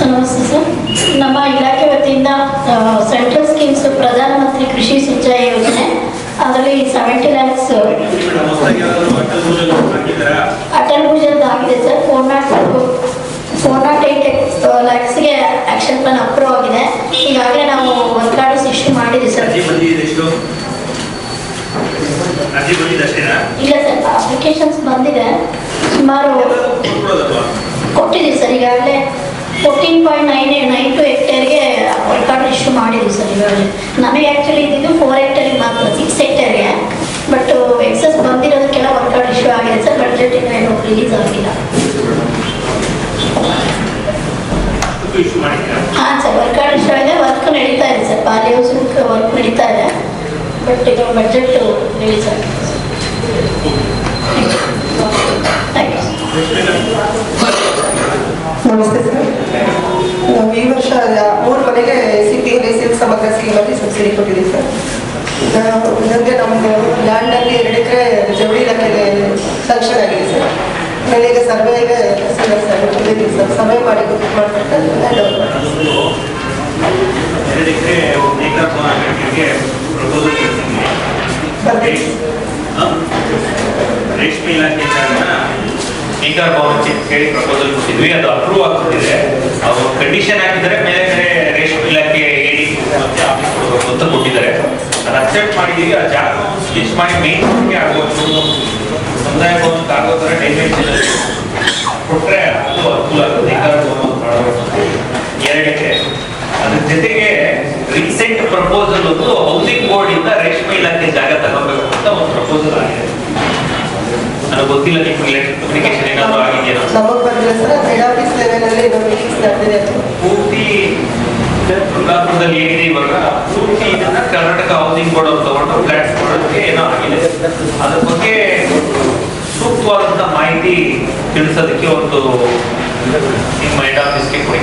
ನಮಸ್ತೆ ಸರ್. ನಮ್ಮ ಇಲಾಖೆ ವತಿಯಿಂದ ಸೆಂಟ್ರಲ್ ಸ್ಕೀಮ್ಸ್ ಪ್ರಧಾನಮಂತ್ರಿ ಕೃಷಿ ಸಿಂಚಾಯಿ ಯೋಜನೆ ಅದರಲ್ಲಿ ಸೆವೆಂಟಿ ಲ್ಯಾಕ್ಸ್ ಅಟಲ್ ಭುಜಲ್ ಆಗಿದೆ sir. Four not four not eight ಲ್ಯಾಕ್ಸ್ಗೆ action plan approve ಆಗಿದೆ. ಈಗಾಗಲೇ ನಾವು ಒಂದು ಕಾರ್ಡ್ ಸೃಷ್ಟಿ ಮಾಡಿದ್ವಿ ಸರ್. ಇಲ್ಲ ಸರ್ ಅಪ್ಲಿಕೇಶನ್ಸ್ ಬಂದಿದೆ. ಸುಮಾರು ಕೊಟ್ಬಿಡೋದಲ್ವಾ ಕೊಟ್ಟಿದ್ದೀವಿ ಸರ್ ಈಗಾಗಲೇ fourteen point nine nine two ಹೆಕ್ಟೇರ್ಗೆ ರೆಕಾರ್ಡ್ ಇಶ್ಯೂ ಮಾಡಿದ್ದೀವಿ ಸರ್ ಇವಾಗ. ನಮಗೆ ಆ್ಯಕ್ಚುಲಿ ಇದ್ದಿದ್ದು ಫೋರ್ ಹೆಕ್ಟೇರಿಗೆ ಮಾತ್ರ ಸಿಕ್ಸ್ ಹೆಕ್ಟೇರ್ಗೆ ಬಟ್ ಎಕ್ಸಸ್ ಬಂದಿರೋದಕ್ಕೆಲ್ಲ ವರ್ಕೌಟ್ ಇಶ್ಯೂ ಆಗಿದೆ ಸರ್ ಬಜೆಟ್ ಇನ್ನೂ ರಿಲೀಸ್ ಆಗಿಲ್ಲ ಹಾಂ ಸರ್ ವರ್ಕೌಟ್ ಇಶ್ಯೂ ಆಗಿದೆ ವರ್ಕ್ ನಡೀತಾ ಇದೆ ಸರ್ ಪಾಲಿ ಹೌಸಿಂಗ್ ವರ್ಕ್ ನಡೀತಾ ಇದೆ. ಬಟ್ ಇದು ಬಜೆಟ್ ರಿಲೀಸ್ ಆಗಿದೆ. ಥ್ಯಾಂಕ್ ಯು ನಮಸ್ತೆ ಸರ್ ನಾವು ಈ ವರ್ಷ ಮೂರು ಮನೆಗೆ ಸಿ ಪಿ ಎಲ್ ಸಿಲ್ಕ್ ಸಮಗ್ರ ಸ್ಕೀಮಲ್ಲಿ ಸಬ್ಸಿಡಿ ಕೊಟ್ಟಿದ್ದೀವಿ ಸರ್ ನಾವು ಇದಕ್ಕೆ ನಮ್ಮದು ಲ್ಯಾಂಡಲ್ಲಿ ಎರಡು ಎಕರೆ ಜವಳಿ ಇಲಾಖೆಗೆ ಸ್ಯಾಂಕ್ಷನ್ ಆಗಿದೆ ಸರ್ ನನಗೆ ಸರ್ವೆಗೆ ಸರ್ ಬಂದಿದ್ದೀವಿ ಸರ್ ಸರ್ವೆ ಮಾಡಿ ಮಾಡ್ಕೊಡ್ತಾರೆ ಲ್ಯಾಂಡ್ ಓವರ್ ಮಾಡಿ. ಅದೊಂದು ಎರಡು ಎಕರೆ ಒಂದು ಏಕರ್ ಹಾಕಕ್ಕೆ ಪ್ರಪೋಸಲ್ ಕಳಿಸಿದ್ದೀನಿ ಬರ್ತೀವಿ. ರೇಷ್ಮೆ ಇಲಾಖೆ ಜಾಗನ ಬಾಬು ಹೇಳಿ ಪ್ರಪೋಸಲ್ ಕೊಟ್ಟಿದ್ವಿ. ಅದು ಅಪ್ರೂವ್ ಆಗ್ತಿದೆ. ಅವರು ಕಂಡೀಷನ್ ಹಾಕಿದ್ದಾರೆ, ಮೇಲೆ ಕಡೆ ರೇಷ್ಮೆ ಇಲಾಖೆ ಹೇಳಿ ಅಂತ ಕೊಟ್ಟಿದ್ದಾರೆ. ಅದು ಅಕ್ಸೆಪ್ಟ್ ಮಾಡಿದೀವಿ. ಆ ಜಾಗ ಸ್ಟಿಚ್ ಮಾಡಿ ಮೇನ್ ಆಗುವಷ್ಟು ಸಮುದಾಯ ಭವನಕ್ಕೆ ಆಗೋ ಥರ ಡೈಮೆನ್ಷನ್ ಕೊಟ್ಟರೆ ಅದು ಅನುಕೂಲ ಆಗುತ್ತೆ ಎರಡು ಎಕರೆ ಅದ್ರ ಜೊತೆಗೆ ರೀಸೆಂಟ್ ಪ್ರಪೋಸಲ್ ಒಂದು ಹೌಸಿಂಗ್ ಬೋರ್ಡ್ ಇಂದ ರೇಷ್ಮೆ ಇಲಾಖೆ ಜಾಗ ತಗೋಬೇಕು ಅಂತ ಒಂದು ಪ್ರಪೋಸಲ್ ನನಗೆ ಗೊತ್ತಿಲ್ಲ ನಿಮ್ಗೆ ಲೆಟರ್ ಕಮ್ಯುನಿಕೇಶನ್ ಏನಾದ್ರು ಆಗಿದೆಯಾ? ನಮಗೆ ಬಂದಿಲ್ಲ ಸರ್ ಹೆಡ್ ಆಫೀಸ್ ಲೆವೆಲಲ್ಲಿ ಮೀಟಿಂಗ್ಸ್ ನಡೆದಿದೆ. ಪೂರ್ತಿ ದುರ್ಗಾಪುರದಲ್ಲಿ ಏನಿದೆ ಇವಾಗ ಪೂರ್ತಿ ಇದನ್ನ ಕರ್ನಾಟಕ ಹೌಸಿಂಗ್ ಬೋರ್ಡ್ ಅವ್ರು ತಗೊಂಡು ಫ್ಲಾಟ್ಸ್ ಕೊಡೋದಕ್ಕೆ ಏನೋ ಆಗಿದೆ. ಅದ್ರ ಬಗ್ಗೆ ಸೂಕ್ತವಾದಂತ ಮಾಹಿತಿ ತಿಳಿಸೋದಕ್ಕೆ ಒಂದು ನಿಮ್ಮ ಹೆಡ್ ಆಫೀಸ್ಗೆ ಕೊಡಿ.